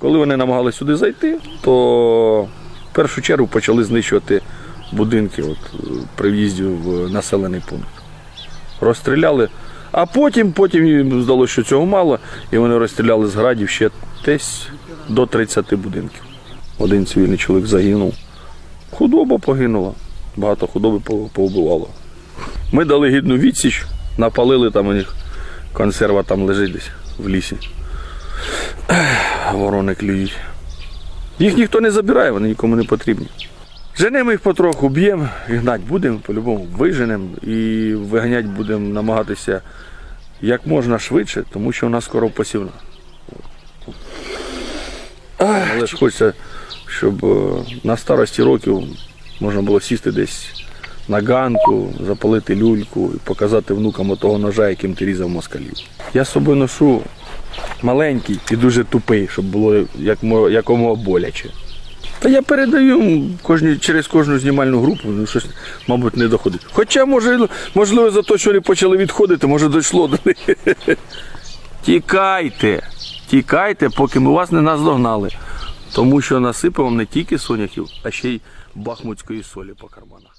Коли вони намагалися сюди зайти, то в першу чергу почали знищувати будинки от, е, при в'їзді в населений пункт. Розстріляли, а потім, потім їм здалося, що цього мало, і вони розстріляли з градів ще десь до 30 будинків. Один цивільний чоловік загинув. Худоба погинула, багато худоби по- повбивало. Ми дали гідну відсіч, напалили там у них консерва там лежить десь в лісі. Ворони клюють. Їх ніхто не забирає, вони нікому не потрібні. Женемо їх потроху, б'ємо, і гнати будемо, по-любому виженемо і виганяти будемо намагатися як можна швидше, тому що у нас скоро посівна. Але ж хочеться, щоб е, на старості років можна було сісти десь на ганку, запалити люльку і показати внукам того ножа, яким ти різав москалів. Я з собою ношу маленький і дуже тупий, щоб було як, якомога боляче. Та я передаю кожні, через кожну знімальну групу, ну щось, мабуть, не доходить. Хоча, може, можливо, за те, що вони почали відходити, може дійшло до них. Тікайте, тікайте, поки ми вас не наздогнали. Тому що насипав не тільки соняхів, а ще й бахмутської солі по карманах.